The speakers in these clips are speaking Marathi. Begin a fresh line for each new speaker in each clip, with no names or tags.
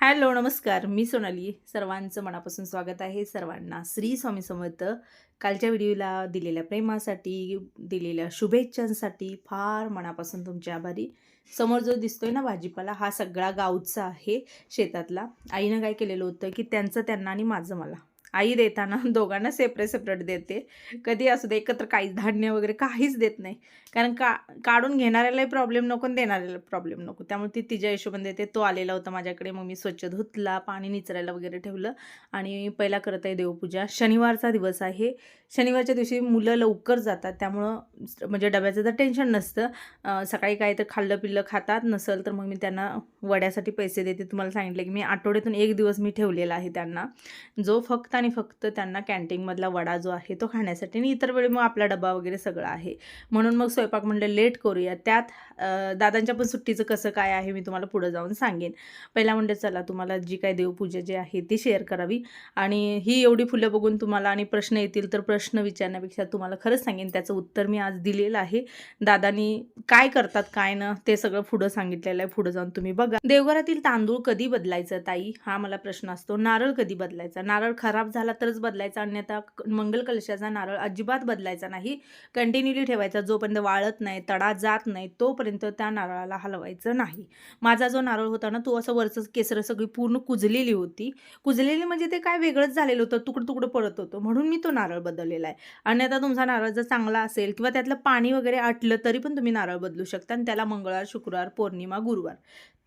हॅलो नमस्कार. मी सोनाली. सर्वांचं मनापासून स्वागत आहे. सर्वांना श्री स्वामी समर्थ कालच्या व्हिडिओला दिलेल्या प्रेमासाठी दिलेल्या शुभेच्छांसाठी फार मनापासून तुमचे आभारी. समोर जो दिसतोय ना भाजीपाला हा सगळा गावचा आहे शेतातला. आईनं काय केलेलं होतं की त्यांचं त्यांना आणि माझं मला. आई देताना दोघांना सेपरेट सेपरेट देते. कधी असू दे एकत्र काहीच धान्य वगैरे काहीच देत नाही. कारण का काढून घेणाऱ्यालाही प्रॉब्लेम नको आणि देणाऱ्याला प्रॉब्लेम नको. त्यामुळे ती तिच्या हिशोबाने देते. तो आलेला होता माझ्याकडे मग मी स्वच्छ धुतला पाणी निचरायला वगैरे ठेवलं. आणि पहिला करत आहे देवपूजा. शनिवारचा दिवस आहे. शनिवारच्या दिवशी मुलं लवकर जातात. त्यामुळं म्हणजे डब्याचं तर टेन्शन नसतं. सकाळी काय तर खाल्लं पिल्लं खातात. नसेल तर मग मी त्यांना वड्यासाठी पैसे देते. तुम्हाला सांगितलं की मी आठवड्यातून एक दिवस मी ठेवलेला आहे त्यांना. जो फक्त आणि फक्त त्यांना कॅन्टीनमधला वडा जो आहे तो खाण्यासाठी आणि इतर वेळी मग आपला डबा वगैरे सगळं आहे. म्हणून मग स्वयंपाक म्हणलं लेट करूया. त्यात दादांच्या पण सुट्टीचं कसं काय आहे मी तुम्हाला पुढं जाऊन सांगेन. पहिला म्हणजे चला तुम्हाला जी काय देवपूजा जी आहे ती शेअर करावी. आणि ही एवढी फुलं बघून तुम्हाला आणि प्रश्न येतील तर प्रश्न प्रश्न विचारण्यापेक्षा तुम्हाला खरंच सांगेन त्याचं उत्तर मी आज दिलेलं आहे. दादानी काय करतात काय ना ते सगळं पुढं सांगितलेलं आहे. पुढं जाऊन तुम्ही बघा. देवघरातील तांदूळ कधी बदलायचं ताई? हा मला प्रश्न असतो. नारळ कधी बदलायचा? नारळ खराब झाला तरच बदलायचा अन्यथा मंगल कलशाचा नारळ अजिबात बदलायचा नाही. कंटिन्युली ठेवायचा जोपर्यंत वाळत नाही तडा जात नाही तोपर्यंत त्या नारळाला हलवायचं नाही. माझा जो नारळ होता ना तो असं वरचं केसर सगळी पूर्ण कुजलेली होती. कुजलेली म्हणजे ते काय वेगळंच झालेलं होतं तुकडं तुकडं पडत होतं. म्हणून मी तो नारळ बदललेला आहे. आणि आता तुमचा नारळ जर चांगला असेल किंवा त्यातलं पाणी वगैरे आटलं तरी पण तुम्ही नारळ बदलू शकता आणि त्याला मंगळवार शुक्रवार पौर्णिमा गुरुवार.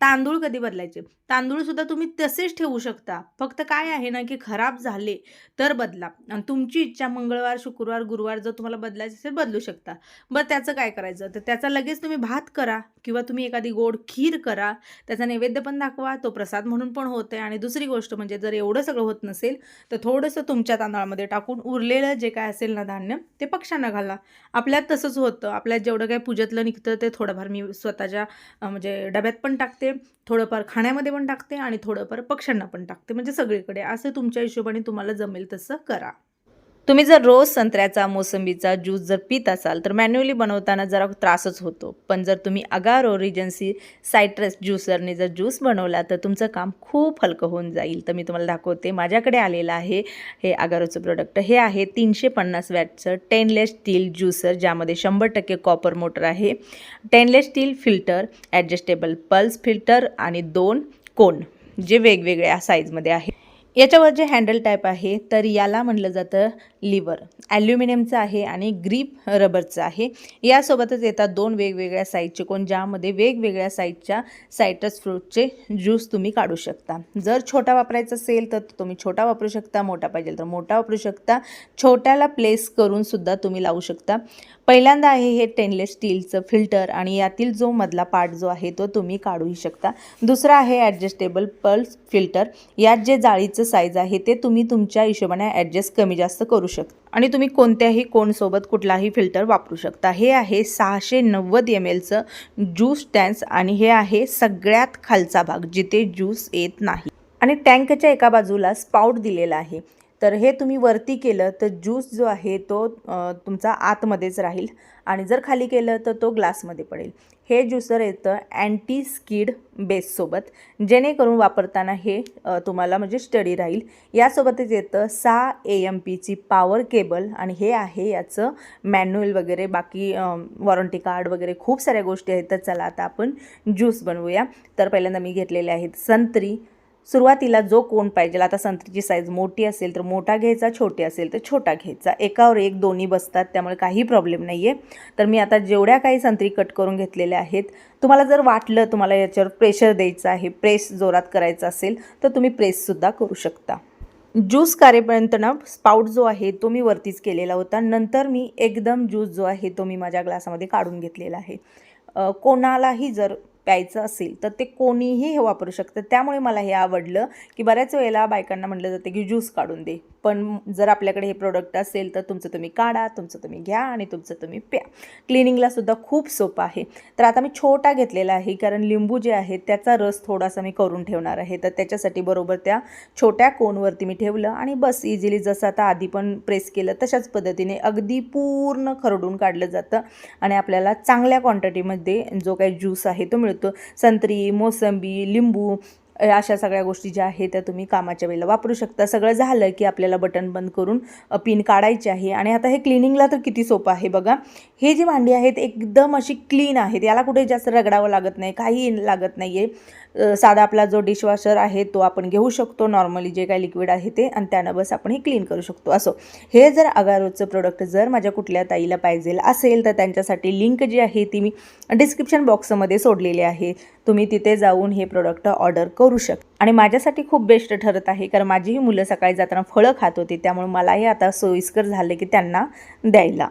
तांदूळ कधी बदलायचे? तांदूळसुद्धा तुम्ही तसेच ठेवू शकता. फक्त काय आहे ना की खराब झाले तर बदला. आणि तुमची इच्छा मंगळवार शुक्रवार गुरुवार जर तुम्हाला बदलायचं असेल बदलू शकता. बरं त्याचं काय करायचं? तर त्याचा लगेच तुम्ही भात करा किंवा तुम्ही एखादी गोड खीर करा. त्याचा नैवेद्य पण दाखवा तो प्रसाद म्हणून पण होते आणि दुसरी गोष्ट म्हणजे जर एवढं सगळं होत नसेल तर थोडंसं तुमच्या तांदळामध्ये टाकून उरलेलं जे काय असेल ना धान्य ते पक्ष्यांना घाला. आपल्यात तसंच होतं. आपल्यात जेवढं काही पूजेतलं निघतं ते थोडंफार मी स्वतःच्या म्हणजे डब्यात पण टाकते थोडंफार खाण्यामध्ये पण टाकते आणि थोडंफार पक्ष्यांना पण टाकते. म्हणजे सगळीकडे. असं तुमच्या हिशोबाने तुम्हाला जमेल तसं करा. तुम्ही जर रोज संत्र्याचा मोसंबीचा ज्यूस जर पित असाल तर मॅन्युअली बनवताना जरा त्रासच होतो. पण जर तुम्ही अगार रिजन्सी सायट्रस ज्युसरने जर ज्यूस बनवला तर तुमचं काम खूप हलकं होऊन जाईल. तर मी तुम्हाला दाखवते. माझ्याकडे आलेलं आहे हे अगारोचं प्रोडक्ट हे आहे तीनशे पन्नास वॅटचं टेनलेस स्टील ज्युसर ज्यामध्ये शंभर टक्के कॉपर मोटर आहे. Stainless steel filter adjustable pulse filter आणि दोन कोन जे वेगवेगळ्या साईजमध्ये आहे. याच्यावर जे हँडल टाईप आहे तर याला म्हणलं जातं लिव्हर. ॲल्युमिनियमचं आहे आणि ग्रीप रबरचं आहे. यासोबतच येतात दोन वेगवेगळ्या साईजचे कोण ज्यामध्ये वेगवेगळ्या साईजच्या सायट्रस फ्रूटचे ज्यूस तुम्ही काढू शकता. जर छोटा वापरायचा असेल तर तुम्ही छोटा वापरू शकता मोठा पाहिजे तर मोठा वापरू शकता. छोट्याला प्लेस करूनसुद्धा तुम्ही लावू शकता. पहिल्यांदा आहे हे टेनलेस स्टीलचं फिल्टर आणि यातील जो मधला पार्ट जो आहे तो तुम्ही काढूही शकता. दुसरा आहे ॲडजस्टेबल पल्स फिल्टर. यात जे जाळीचं साईज आहे ते तुम्ही तुमच्या हिशोबाने ॲडजस्ट कमी जास्त करू शकता आणि तुम्ही कोणत्याही कोणसोबत कुठलाही फिल्टर वापरू शकता. हे आहे सहाशे नव्वद एम एलचं ज्यूस टॅन्स आणि हे आहे सगळ्यात खालचा भाग जिथे ज्यूस येत नाही. आणि टँकच्या एका बाजूला स्पाउट दिलेला आहे. तर हे तुम्ही वरती केलं तर ज्यूस जो आहे तो तुमचा आतमध्येच राहील. आणि जर खाली केलं तर तो ग्लासमध्ये पडेल. हे ज्युसर येतं अँटी स्किड बेससोबत जेणेकरून वापरताना हे तुम्हाला म्हणजे स्टडी राहील. यासोबतच येतं सहा ए एम पीची पॉवर केबल आणि हे आहे याचं मॅन्युअल वगैरे. बाकी वॉरंटी कार्ड वगैरे खूप साऱ्या गोष्टी आहेत. तर चला आता आपण ज्यूस बनवूया. तर पहिल्यांदा मी घेतलेले आहेत संत्री सुरुवातीला जो कोण पाहिजे आता संत्रीची साईज मोठी असेल तर मोठा घ्यायचा छोटी असेल तर छोटा घ्यायचा. एकावर एक दोन्ही बसतात त्यामुळे काही प्रॉब्लेम नाही आहे तर मी आता जेवढ्या काही संत्री कट करून घेतलेल्या आहेत तुम्हाला जर वाटलं तुम्हाला याच्यावर प्रेशर द्यायचं आहे प्रेस जोरात करायचा असेल तर तुम्ही प्रेससुद्धा करू शकता. ज्यूस कार्यपर्यंत ना स्पाउट जो आहे तो मी वरतीच केलेला होता. नंतर मी एकदम ज्यूस जो आहे तो मी माझ्या ग्लासामध्ये काढून घेतलेला आहे. कोणालाही जर प्यायचं असेल तर ते कोणीही हे वापरू शकतं. त्यामुळे मला हे आवडलं की बऱ्याच वेळेला बायकांना म्हटलं जातं की ज्यूस काढून दे. पण जर आपल्याकडे हे प्रोडक्ट असेल तर तुमचं तुम्ही काढा तुमचं तुम्ही घ्या आणि तुमचं तुम्ही प्या. क्लिनिंगला सुद्धा खूप सोपं आहे. तर आता मी छोटा घेतलेला आहे कारण लिंबू जे आहे त्याचा रस थोडासा मी करून ठेवणार आहे. तर त्याच्यासाठी बरोबर त्या छोट्या कोनवरती मी ठेवलं आणि बस इझिली जसं आता आधी पण प्रेस केलं तशाच पद्धतीने अगदी पूर्ण खरडून काढलं जातं. आणि आपल्याला चांगल्या क्वांटिटीमध्ये जो काही ज्यूस आहे तो मिळतो. संत्री मोसंबी लिंबू अशा सगळ्या गोष्टी ज्या आहेत त्या तुम्ही कामाच्या वेळेला वापरू शकता. सगळं झालं की आपल्याला बटन बंद करून पिन काढायची आहे. आणि आता हे क्लिनिंगला तर किती सोपं आहे बघा. हे जी भांडी आहेत एकदम अशी क्लीन आहेत. याला कुठे जास्त रगडावं लागत नाही काही लागत नाही आहे साधा आपला जो डिशवॉशर आहे तो आपण घेऊ शकतो. नॉर्मली जे काही लिक्विड आहे ते आणि त्यानं बस आपण हे क्लीन करू शकतो. असो. हे जर अगारोचं प्रोडक्ट जर माझ्या कुठल्या ताईला पाहिजे असेल तर त्यांच्यासाठी लिंक जी आहे ती मी डिस्क्रिप्शन बॉक्समध्ये सोडलेली आहे. तुम्ही तिथे जाऊन हे प्रोडक्ट ऑर्डर करू शकता आणि माझ्यासाठी खूप बेस्ट ठरत आहे. कारण माझीही मुलं सकाळी जाताना फळं खात होती. त्यामुळे मलाही आता सोयीस्कर झालं की त्यांना द्यायला.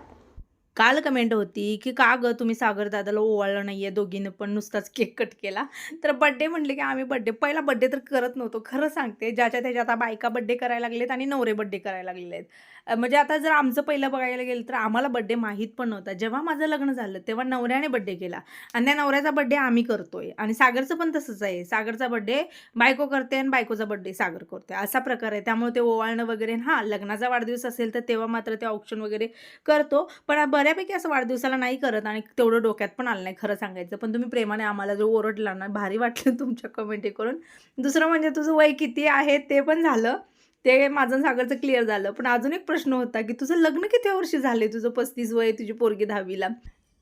काल कमेंट होती की का ग तुम्ही सागर दादाला ओवाळलं नाही आहे दोघीनं पण नुसताच केक कट केला? तर बड्डे म्हणले की आम्ही बड्डे पहिला बड्डे तर करत नव्हतो. खरं सांगते ज्याच्या त्याच्या आता बायका बड्डे करायला लागलेत आणि नवरे बड्डे करायला लागलेले आहेत म्हणजे आता जर आमचं पहिलं बघायला गेलं तर आम्हाला बड्डे माहीत पण नव्हता. जेव्हा माझं लग्न झालं तेव्हा नवऱ्याने बड्डे केला. आणि त्या नवऱ्याचा बड्डे आम्ही करतोय. आणि सागरचं पण तसंच आहे. सागरचा बड्डे बायको करते आणि बायकोचा बड्डे सागर करते. असा प्रकार आहे. त्यामुळे ते ओवाळणं वगैरे हां लग्नाचा वाढदिवस असेल तर तेव्हा मात्र ते ऑप्शन वगैरे करतो. पण बऱ्यापैकी असं वाढदिवसाला नाही करत आणि तेवढं डोक्यात पण आलं नाही खरं सांगायचं. पण तुम्ही प्रेमाने आम्हाला जो ओरडला ना भारी वाटलं तुमच्या कमेंटी करून. दुसरं म्हणजे तुझं वय किती आहे ते पण झालं. ते माझं सागरचं क्लिअर झालं. पण अजून एक प्रश्न होता की तुझं लग्न किती वर्षी झाले? तुझं पस्तीस वय तुझी पोरगी दहावीला?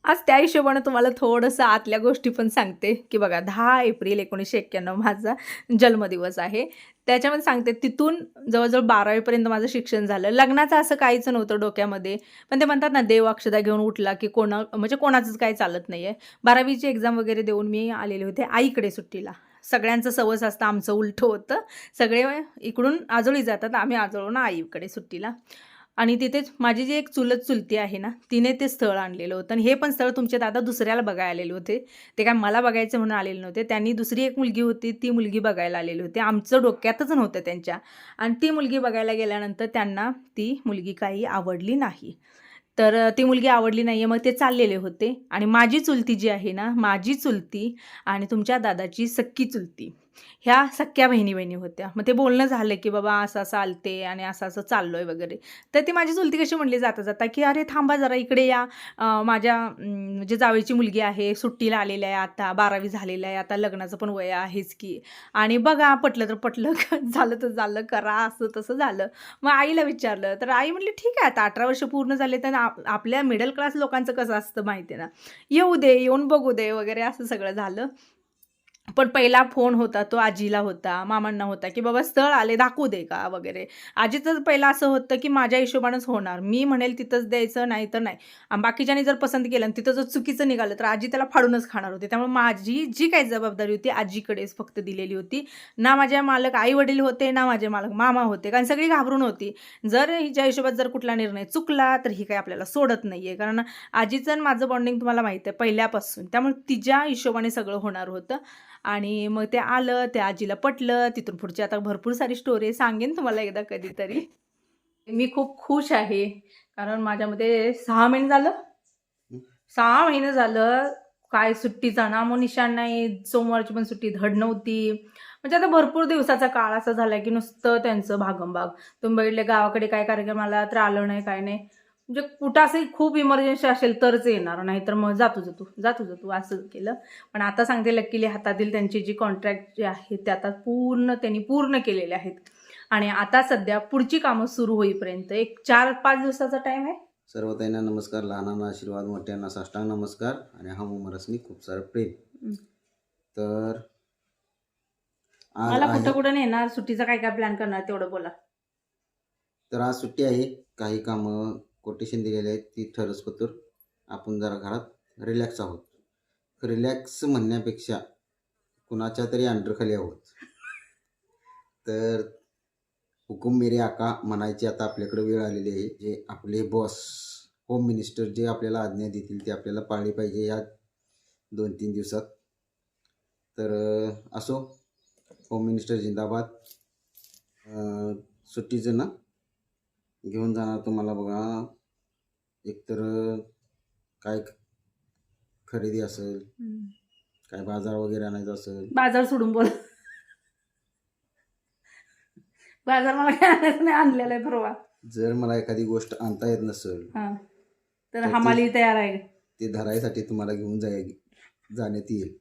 आज त्या हिशोबानं तुम्हाला थोडंसं आतल्या गोष्टी पण सांगते की बघा दहा एप्रिल एकोणीसशे एक्क्याण्णव माझा जन्मदिवस आहे. त्याच्यामध्ये सांगते तिथून जवळजवळ बारावीपर्यंत माझं शिक्षण झालं. लग्नाचं असं काहीच नव्हतं डोक्यामध्ये. पण ते म्हणतात ना देव अक्षदा घेऊन उठला की कोणा म्हणजे कोणाचंच काही चालत नाही आहे बारावीची एक्झाम वगैरे देऊन मी आलेले होते आईकडे सुट्टीला. सगळ्यांचं सवस असतं आमचं उलटं होतं. सगळे इकडून आजोळी जातात आम्ही आजोळून आईकडे सुट्टीला. आणि तिथेच माझी जी एक चुलत चुलती आहे ना तिने ते स्थळ आणलेलं होतं. आणि हे पण स्थळ तुमचे दादा दुसऱ्याला बघायला आलेले होते. ते काय मला बघायचं म्हणून आलेले नव्हते. त्यांनी दुसरी एक मुलगी होती ती मुलगी बघायला आलेली होती. आमचं डोक्यातच नव्हतं त्यांच्या. आणि ती मुलगी बघायला गेल्यानंतर त्यांना ती मुलगी काही आवडली नाही. तर ती मुलगी आवडली नाही आहे मग ते चाललेले होते. आणि माझी चुलती जी आहे ना माझी चुलती आणि तुमच्या दादाची सक्की चुलती. ह्या सख्या बहिणी बहिणी होत्या. मग ते बोलणं झालं की बाबा असं असं आलते आणि असं असं चाललो आहे वगैरे. तर ती माझी चुलती कशी म्हणली जाता जाता की अरे थांबा जरा इकडे या. माझ्या म्हणजे जावेची मुलगी आहे सुट्टीला आलेली आहे आता बारावी झालेलं आहे आता लग्नाचं पण वय आहेच की. आणि बघा पटलं तर पटलं झालं तर झालं करा असं तसं झालं. मग आईला विचारलं तर आई म्हणली ठीक आहे आता अठरा वर्ष पूर्ण झाले तर आपल्या मिडल क्लास लोकांचं कसं असतं माहिती आहे ना? येऊ दे येऊन बघू दे वगैरे असं सगळं झालं. पण पहिला फोन होता तो आजीला होता मामांना होता की बाबा स्थळ आले दाखवू दे का वगैरे. आजीचं पहिलं असं होतं की माझ्या हिशोबानंच होणार. मी म्हणेल तिथंच द्यायचं नाही तर नाही. आणि बाकीच्यानी जर पसंत केलं आणि तिथं जर चुकीचं निघालं तर आजी त्याला फाडूनच खाणार होती. त्यामुळे माझी जी काही जबाबदारी होती आजीकडेच फक्त दिलेली होती. ना माझ्या मालक आई वडील होते ना माझे मालक मामा होते कारण सगळी घाबरून होती. जर हिच्या हिशोबात जर कुठला निर्णय चुकला तर ही काही आपल्याला सोडत नाही आहे कारण आजीचं माझं बॉन्डिंग तुम्हाला माहीत आहे पहिल्यापासून. त्यामुळे तिच्या हिशोबाने सगळं होणार होतं. आणि मग ते आलं त्या आजीला पटलं तिथून पुढची आता भरपूर सारी स्टोरी सांगेन तुम्हाला एकदा कधीतरी. मी खूप खुश आहे कारण माझ्यामध्ये सहा महिने झालं. सहा महिने झालं काय सुट्टीचा नामो निशाण नाही सोमवारची पण सुट्टी धड नव्हती. म्हणजे आता भरपूर दिवसाचा काळ असा झाला की नुसतं त्यांचं भागंभाग. तुम्ही बघितले गावाकडे काय कार्यक्रम आला तर आलं नाही काय नाही. म्हणजे कुठं असं खूप इमर्जन्सी असेल तरच येणार नाही तर मग जातो जातो जातो जातो असं केलं. पण आता सांगते लकीली हातातील त्यांची जी कॉन्ट्रॅक्ट जे आहे ते आता पूर्ण त्यांनी पूर्ण केलेले आहेत. आणि आता सध्या पुढची कामं सुरू होईपर्यंत एक चार पाच दिवसाचा टाईम आहे?
सर्व ताईंना नमस्कार लहानांना आशीर्वाद मोठ्यांना साष्टांग नमस्कार. आणि हा उमरसनी खूप सारं प्रेम. तर आज
मला कुठं
आहे
कुठं नेणार सुट्टीचा काय काय प्लॅन करणार तेवढं बोला.
तर आज सुट्टी आहे काही कामं कोटेशन दिलेले आहेत ती ठरस पतूर आपण जरा घरात रिलॅक्स आहोत. रिलॅक्स म्हणण्यापेक्षा कुणाच्या तरी अंडरखाली आहोत. तर हुकुम मेरे आका म्हणायची आता आपल्याकडे वेळ आलेली आहे. जे आपले बॉस होम मिनिस्टर जे आपल्याला आज्ञा देतील ते आपल्याला पाळली पाहिजे या दोन तीन दिवसात. तर असो होम मिनिस्टर जिंदाबाद. सुट्टीचं ना? घेऊन जाणार तुम्हाला बघा. एकतर काय खरेदी असेल काय बाजार वगैरे आणायचा असेल.
बाजार सोडून बोल. बाजार मला काय आणायचं नाही आणलेला आहे परवा.
जर मला एखादी गोष्ट आणता येत नसेल
हा. तर
तर
हमाली तयार आहे.
ते धरायसाठी तुम्हाला घेऊन जाय जाण्यात येईल.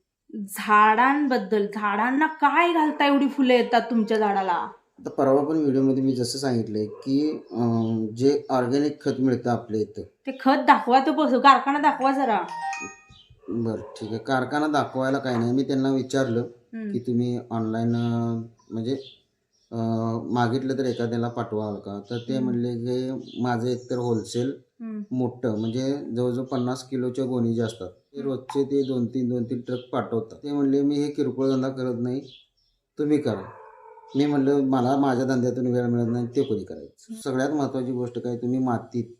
झाडांबद्दल झाडांना काय घालता एवढी फुलं येतात तुमच्या झाडाला?
आता परवा पण व्हिडिओमध्ये मी जसं सांगितलंय की अं, जे ऑर्गॅनिक खत मिळतं आपल्या इथं.
ते खत दाखवा तो बस कारखाना दाखवा जरा.
बरं ठीक आहे. कारखाना दाखवायला काय नाही. मी त्यांना विचारलं
हम्म.
की तुम्ही ऑनलाईन म्हणजे अं, मागितलं तर एखाद्याला पाठवाल का? तर ते
हम्म.
म्हणले की माझं एकतर होलसेल
हम्म.
मोठं म्हणजे जवळजवळ पन्नास किलोच्या गोणी जे असतात ते रोजचे ते दोन तीन दोन तीन ट्रक पाठवतात. ते म्हणले मी हे किरकोळ धंदा करत नाही. तुम्ही करा. मी म्हणलं मला माझ्या धंद्यातून वेळ मिळत नाही ते कोणी करायचं? सगळ्यात महत्त्वाची गोष्ट काय तुम्ही मातीत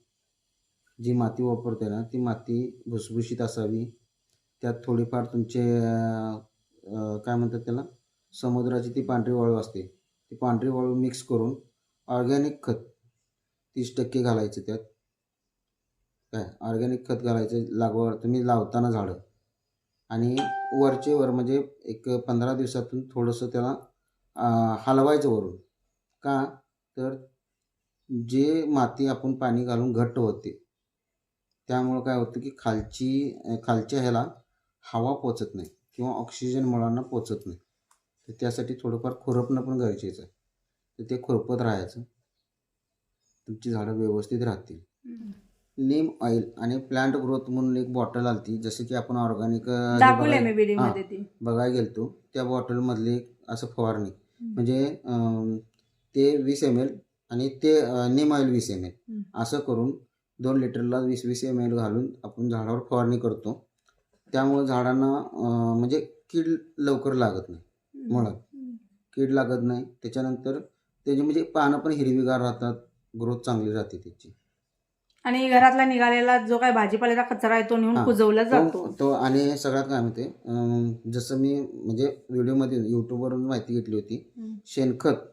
जी माती वापरते ना ती माती भुसभुशीत असावी. त्यात थोडीफार तुमचे काय म्हणतात त्याला समुद्राची ती पांढरी वाळू असते ती पांढरी वाळू मिक्स करून ऑर्गॅनिक खत तीस टक्के घालायचं त्यात. काय ऑर्गॅनिक खत घालायचं लागवड तुम्ही लावताना झाडं. आणि वरचे वर म्हणजे एक पंधरा दिवसातून थोडंसं त्याला हलवायचं वरून. का? तर जे माती आपण पाणी घालून घट्ट होते त्यामुळं काय होतं की खालची खालच्या ह्याला हवा पोचत नाही किंवा ऑक्सिजन मुळांना पोचत नाही. तर त्यासाठी थोडंफार खुरपणं पण गरजेचं आहे. तर ते खुरपत राहायचं. तुमची झाडं व्यवस्थित राहतील. नीम ऑइल आणि प्लांट ग्रोथ म्हणून एक बॉटल आलती जसं की आपण ऑर्गॅनिक
दाखवले मी व्हिडिओमध्ये ती.
बघायला गेलतो त्या बॉटलमधली एक असं फवारणी. म्हणजे अं, ते वीस एम एल आणि ते अं, नीम ऑइल वीस एम एल
हम्म.
असं करून दोन लिटरला वीस वीस एम एल घालून आपण झाडावर फवारणी करतो. त्यामुळे झाडांना अं, म्हणजे कीड लवकर लागत नाही मुळात. कीड लागत नाही. त्याच्यानंतर त्याची म्हणजे पानं पण हिरवीगार राहतात ग्रोथ चांगली राहते त्याची.
आणि घरातला निघालेला जो काय भाजीपाल्याचा कचरा आहे तो नेऊन
हा.
कुजवला जातो
तो तो आणि सगळ्यात काय म्हणते अं, जसं मी म्हणजे व्हिडिओमध्ये यूट्यूबवरून माहिती घेतली होती
हम्म.
शेणखत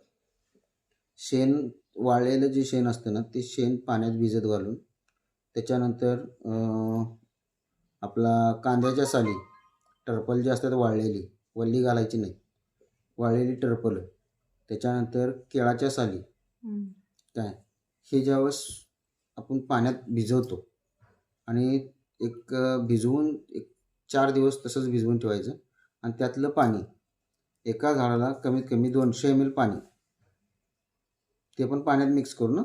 शेण वाळलेलं जे शेण असतं ना ते शेण पाण्यात भिजत घालून त्याच्यानंतर अं, आपला कांद्याच्या साली टरपल जे असतात वाळलेली वल्ली घालायची नाही वाळलेली टरपल त्याच्यानंतर केळाच्या साली
हम्म.
काय हे ज्यावेळेस आपण पाण्यात भिजवतो. आणि एक भिजवून एक चार दिवस तसंच भिजवून ठेवायचं. आणि त्यातलं पाणी एका झाडाला कमीत कमी दोनशे एम एल पाणी. ते पण पाण्यात मिक्स करू ना.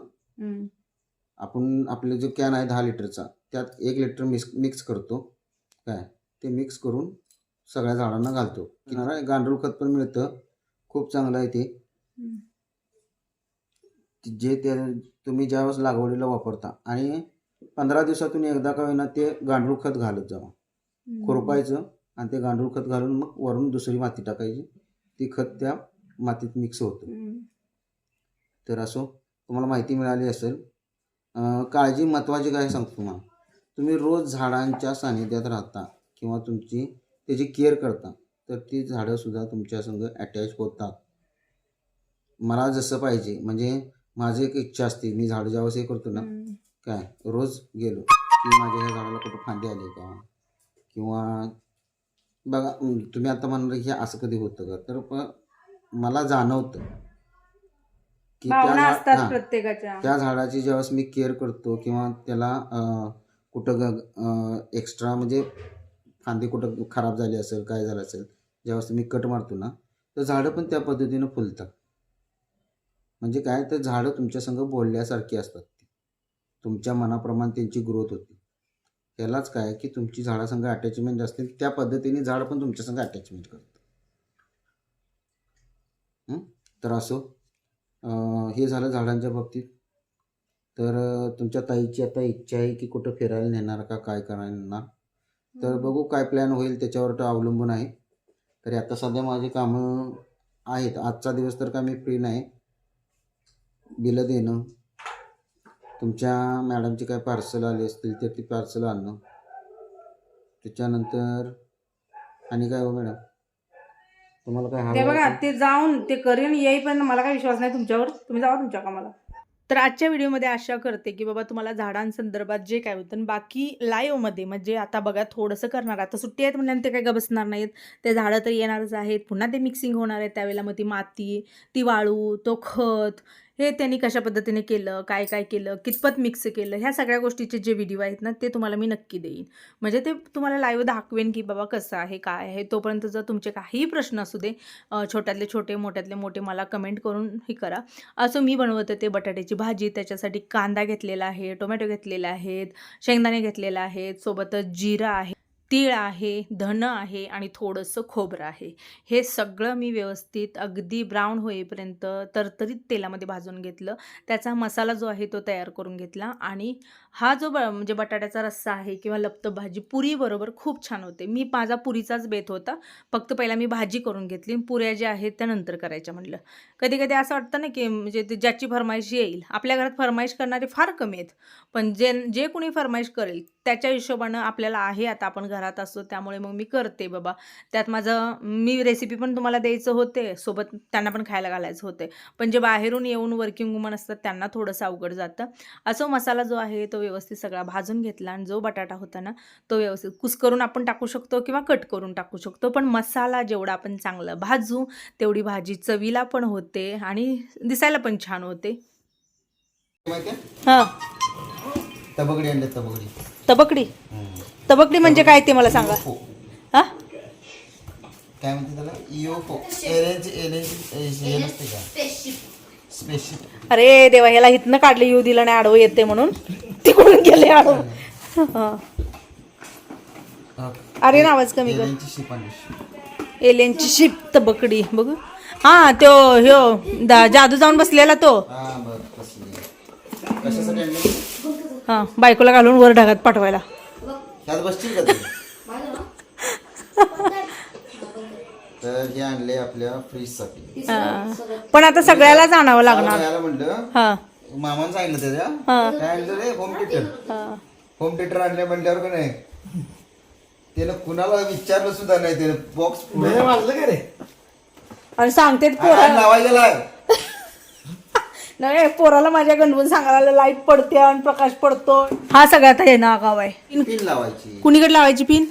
आपण आपले जो कॅन आहे दहा लिटरचा त्यात एक लिटर मिक्स मिक्स करतो. काय? ते मिक्स करून सगळ्या झाडांना घालतो. किनारा गांडूळ खत पण मिळतं. खूप चांगलं आहे ते. जे ते तुम्ही ज्यावेळेस लागवडीला वापरता आणि पंधरा दिवसातून एकदा का होईना ते गांडूळ खत घालत जावा. खुरपायचं आणि ते गांडूळ खत घालून मग वरून दुसरी माती टाकायची. ती खत त्या मातीत मिक्स होतं. तर असो तुम्हाला माहिती मिळाली असेल. काळजी महत्त्वाची काय सांगतो तुम्हाला? तुम्ही रोज झाडांच्या सानिध्यात राहता किंवा तुमची त्याची केअर करता तर ती झाडंसुद्धा तुमच्या संग अटॅच होतात. मला जसं पाहिजे म्हणजे माझी एक इच्छा असते. मी झाडं ज्यावेळेस हे करतो ना. काय रोज गेलो की माझ्या ह्या झाडाला कुठं फांदी आली का? किंवा बघा तुम्ही आता म्हणणार हे असं कधी होतं का? तर मला जाणवतं की त्या
भावना
झा-
असतात प्रत्येकाच्या.
त्या झाडाची ज्यावेळेस मी केअर करतो किंवा त्याला अं, कुठं ग एक्स्ट्रा म्हणजे फांदी कुठं खराब झाली असेल काय झालं असेल ज्यावेळेस तुम्ही कट मारतो ना तर झाडं पण त्या पद्धतीनं फुलतात. म्हणजे काय तर झाडं तुमच्या संग बोलल्यासारखी असतात ती. तुमच्या मनाप्रमाणे त्यांची ग्रोथ होते. त्यालाच काय की तुमची झाडासंग अटॅचमेंट असते त्या पद्धतीने झाड पण तुमच्या संग अटॅचमेंट करतं? तर असो. हे झालं झाडांच्या बाबतीत. तर तुमच्या ताईची आता इच्छा आहे की कुठं फिरायला नेणार का काय करायला नेणार तर बघू काय प्लॅन होईल त्याच्यावर तो अवलंबून आहे. तरी आता सध्या माझी कामं आहेत. आजचा दिवस तर काय मी फ्री नाही. बिलं देणं. तुमच्या मॅडमचे काय पार्सल आले असतील तर ती पार्सल आणणं. त्याच्यानंतर आणि काय हो मॅडम? तुम्हाला काय
ते
हवं
बघा? ते जाऊन ते करेन येईपर्यंत मला काही विश्वास नाही तुमच्यावर. तुम्ही जावा तुमच्या कामाला. तर आजच्या व्हिडिओमध्ये आशा करते की बाबा तुम्हाला झाडांसंदर्भात जे काय होतं आणि बाकी लाईव्हमध्ये म्हणजे आता बघा थोडंसं करणार आता सुट्टी आहेत म्हणल्याने ते काही गं बसणार नाहीत. ते झाडं तर येणारच आहेत. पुन्हा ते मिक्सिंग होणार आहे त्यावेळेला. मग ती माती ती वाळू तो खत हे त्यांनी कशा पद्धतीने केलं काय काय केलं कितपत मिक्स केलं ह्या सगळ्या गोष्टीचे जे व्हिडिओ आहेत ना ते तुम्हाला मी नक्की देईन. म्हणजे ते तुम्हाला लाईव्ह दाखवेन की बाबा कसं आहे काय आहे तोपर्यंत जर तुमचे काहीही प्रश्न असू दे छोट्यातले छोटे मोठ्यातले मोठे मला कमेंट करून हे करा. असं मी बनवत होते बटाट्याची भाजी त्याच्यासाठी कांदा घेतलेला आहे टोमॅटो घेतलेले आहेत शेंगदाणे घेतलेले आहेत सोबतच जिरा आहे. तीळ आहे धनं आहे आणि थोडंसं खोबरं आहे. हे सगळं मी व्यवस्थित अगदी ब्राऊन होईपर्यंत तरतरीत तेलामध्ये भाजून घेतलं. त्याचा मसाला जो आहे तो तयार करून घेतला आणि हा जो ब म्हणजे बटाट्याचा रस्सा आहे किंवा लप्त भाजी पुरीबरोबर खूप छान होते. मी माझा पुरीचाच बेत होता. फक्त पहिला मी भाजी करून घेतली पुऱ्या ज्या आहेत त्या नंतर करायच्या म्हटलं. कधी कधी असं वाटतं ना की म्हणजे ते ज्याची फरमाईश येईल. आपल्या घरात फरमाईश करणारे फार कमी आहेत. पण जे जे कोणी फरमाईश करेल त्याच्या हिशोबानं आपल्याला आहे आता आपण घरात असतो त्यामुळे मग मी करते बाबा. त्यात माझं मी रेसिपी पण तुम्हाला द्यायचं होते सोबत त्यांना पण खायला घालायचं होते. पण जे बाहेरून येऊन वर्किंग वुमन असतात त्यांना थोडंसं अवघड जातं. असं मसाला जो आहे तो व्यवस्थित सगळा भाजून घेतला आणि जो बटाटा होता ना तो व्यवस्थित कुस करून आपण टाकू शकतो किंवा कट करून टाकू शकतो. पण मसाला जेवढा आपण चांगलं भाजू तेवढी भाजी चवीला पण होते आणि दिसायला पण छान होते. हां.
तबगडी आणले तबगडी.
तबकडी? तबकडी म्हणजे काय ते मला सांगा.
हो. काय म्हणते त्याला? इओफो. एलियनची एलियनची नसते का? स्पेसशिप.
अरे देवा ह्याला इथनं काढले येऊ दिलं नाही आडवं येते म्हणून. तिकडून गेले आडवं. हां. अरे ना आवाज कमी कर.
एलियनची शिप
तबकडी. बघू. हां तो ह्यो दा जादू जाऊन बसलेला तो
हा बर कसली कशासाठी आणली
हां बायकोला घालून वर ढगात पाठवायला.
ह्यात बसतील का तुम्ही? तर हे आणले आपल्या फ्रीजसाठी
हां. पण आता सगळ्यालाच आणावं लागणार.
याला म्हणलं
हां.
मामानं सांगितलं त्याच्या
हां.
काय आणलं रे? होम थिएटर
हां.
होम थिएटर आणले म्हणल्यावर का नाही? त्यानं कुणाला विचारलं सुद्धा नाही. त्यानं बॉक्स
आणि सांगते पोरा.
लावायला
नाही पोराला माझ्या गणपती सांगायला लाइट पडते आणि प्रकाश पडतो हा सगळ्यात आहे ना गाव आहे.
पिन लावायची.
कुणीकडे लावायची पिन?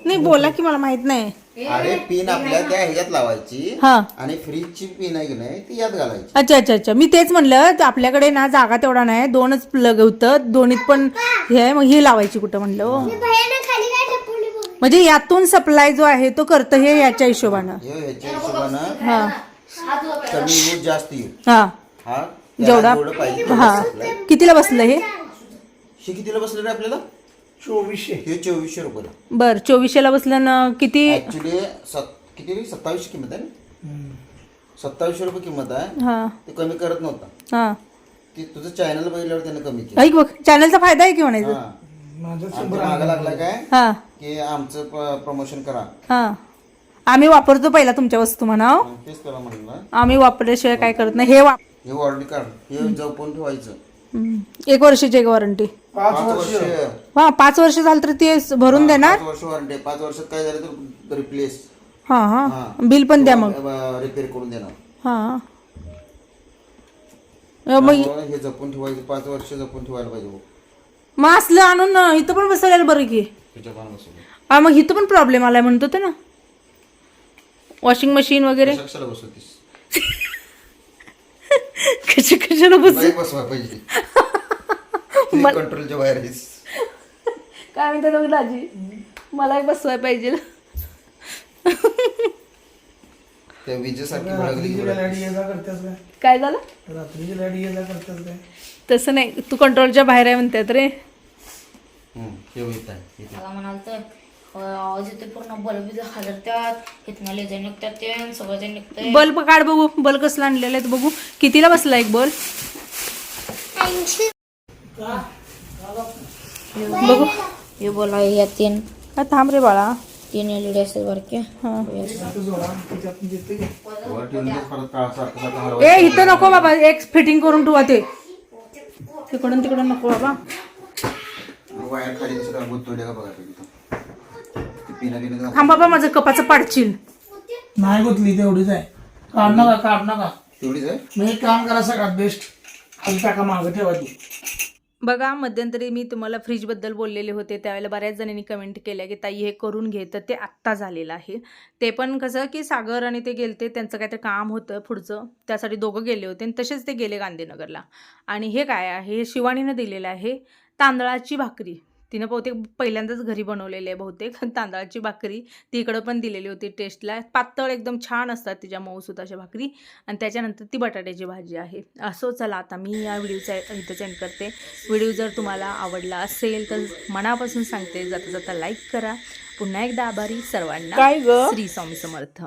नाही बोला की मला माहीत नाही.
अरे पिन आपल्या त्या ह्याच्यात लावायची.
हा.
आणि फ्रीजची पिन आहे की नाही ती यात घालायची.
अच्छा अच्छा अच्छा. मी तेच म्हणलं तर आपल्याकडे ना जागा तेवढा नाही दोनच प्लग होतं दोन्हीत पण हे आहे, मग ही लावायची कुठं म्हणलं हो.
मी खाली
म्हणजे यातून सप्लाय जो आहे तो करतं हे याच्या हिशोबानं.
हे हिशोबानं
हा.
कमी यूज जास्त. यूज
हा.
हा.
जेवढा-
त्याला जेवढं? पाहिजे तेवढं
हा.
supply.
कितीला बसलं हे?
हे कितीला बसलं रे आपल्याला? चोवीसशे. हे चोवीसशे रुपयाला.
बर चोवीसशेला बसलं ना किती?
ऍक्च्युली किती रे? सत्तावीसशे किंमत आहे ना? सत्तावीसशे रुपये किंमत आहे.
हा.
ते कमी करत नव्हता.
हा.
ते तुझं चॅनल बघितल्यावर त्यानं कमी केलं.
ऐक बघ चॅनलचा फायदा आहे की म्हणायचं?
हा. मागं लागला काय?
हा.
की आमचं प्रमोशन करा.
हा. आम्ही वापरतो पहिला तुमच्या वस्तू म्हणाव.
मग तेच करा म्हणलं.
आम्ही वापरल्याशिवाय काय करत नाही. हे वाप
हे वॉरंटी कार्ड हे जपून ठेवायचं.
हम्म. एक वर्षाची एक वॉरंटी
पाच वर्ष.
हा पाच वर्ष झालं तर ते भरून देणार?
पाच वर्ष वॉरंटी पाच वर्षात काय झालं तर रिप्लेस
हा हा. बिल पण द्या मग.
रिपेअर करून देणार.
हा. अ, मग
त्यामुळं हे जपून ठेवायचं. पाच वर्ष जपून ठेवायला पाहिजे.
मग असलं आणून अ, इथं पण बसवलेलं बरं की. हा मग इथं पण प्रॉब्लेम आलाय म्हणतो ते ना. वॉशिंग मशीन वगैरे. कशा कशाला बस
नाही बसवाय पाहिजे. कंट्रोलच्या बाहेर
काय म्हणतात बघ दाजी? मला एक बसवाय पाहिजे.
त्या विजेसारखी भडकली की भडकली.
काय? झालं? तसं नाही. तू कंट्रोलच्या बाहेर आहे म्हणतात रे.
हम्म, हे होत आहे इथे.
मला म्हणाल तर आवाज येते पूर्ण बल्ब बी हलरतात इथनं लेझर निघतात ते सगळं ते निघतंय.
बल्ब काढ बघू बल्ब कसला आणलेला आहे ते बघू. कितीला बसला एक बल्ब? बघू.
हे बोला या तीन.
हा थांब रे बाळा.
तीन असतात बारके
हा.
काळा सारखं सारखं हलवायचं.
ए इथं नको बाबा एक फिटिंग करून ठेवा ते. तिकडून तिकडून नको बाबा.
वायर खाली का बघा तिथं.
थांब बाबा माझं कपाचं पाडशील.
नाही गुतली तेवढीच आहे. काढ नका काढ नका.
तेवढीच आहे?
मग एक काम करा सगळ्यात बेस्ट खाली टाका मागं ठेवा ती.
बघा मध्यंतरी मी तुम्हाला फ्रीजबद्दल बोललेले होते. त्यावेळेला बऱ्याच जणांनी कमेंट केल्या की ताई हे करून घे. तर ते आत्ता झालेलं आहे. ते पण कसं की सागर आणि ते गेलते त्यांचं काय ते काम होतं पुढचं. त्यासाठी दोघं गेले होते आणि तसेच ते गेले गांधीनगरला. आणि हे काय आहे? हे शिवानीनं दिलेलं आहे तांदळाची भाकरी. तिनं बहुतेक पहिल्यांदाच घरी बनवलेली आहे बहुतेक. तांदळाची भाकरी ती इकडं पण दिलेली होती टेस्टला. पातळ एकदम छान असतात तिच्या मऊसूत अशा भाकरी. आणि त्याच्यानंतर ती बटाट्याची भाजी आहे. असो चला आता मी या व्हिडिओचा इथं सेंड करते. व्हिडिओ जर तुम्हाला आवडला असेल तर मनापासून सांगते जाता जाता लाईक करा. पुन्हा एकदा आभारी सर्वांना.
काय
श्री स्वामी समर्थ.